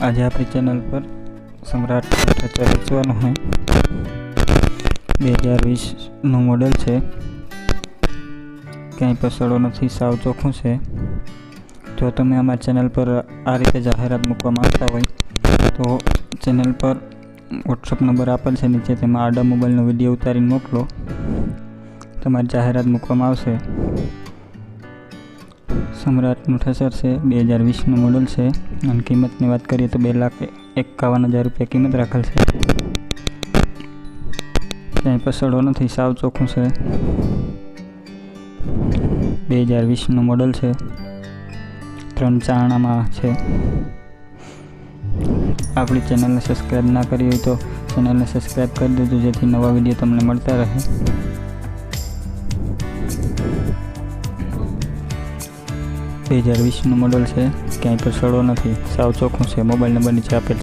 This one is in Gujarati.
આજે આપણી ચેનલ પર સમ્રાટ ટેમ્પરેચર વેચવાનું હોય. બે હજાર વીસનું મોડેલ છે. ક્યાંય પસડો નથી, સાવ ચોખ્ખું છે. જો તમે અમારી ચેનલ પર આ રીતે જાહેરાત મૂકવા માંગતા હોય, તો ચેનલ પર વોટ્સઅપ નંબર આપેલ છે. નીચે તેમાં આડા મોબાઈલનો વીડિયો ઉતારીને મોકલો. તમારી જાહેરાત મૂકવામાં આવશે. સમ્રાટનું ઠસર છે, બે હજાર વીસનું મોડલ છે અને કિંમતની વાત કરીએ તો બે લાખ એકાવન હજાર રૂપિયા કિંમત રાખેલ છે. ક્યાંય પસડો નથી, સાવ ચોખ્ખું છે. બે હજાર વીસનું મોડલ છે, ત્રણ ચારણામાં છે. આપણી ચેનલને સબસ્ક્રાઈબ ના કરી હોય તો ચેનલને સબસ્ક્રાઈબ કરી દેજો, જેથી નવા વીડિયો તમને મળતા રહે. બે હજાર વીસનું મોડલ છે. ક્યાંય પણ સડો નથી. સાવ ચોખ્ખું છે. મોબાઈલ નંબર નીચે આપેલ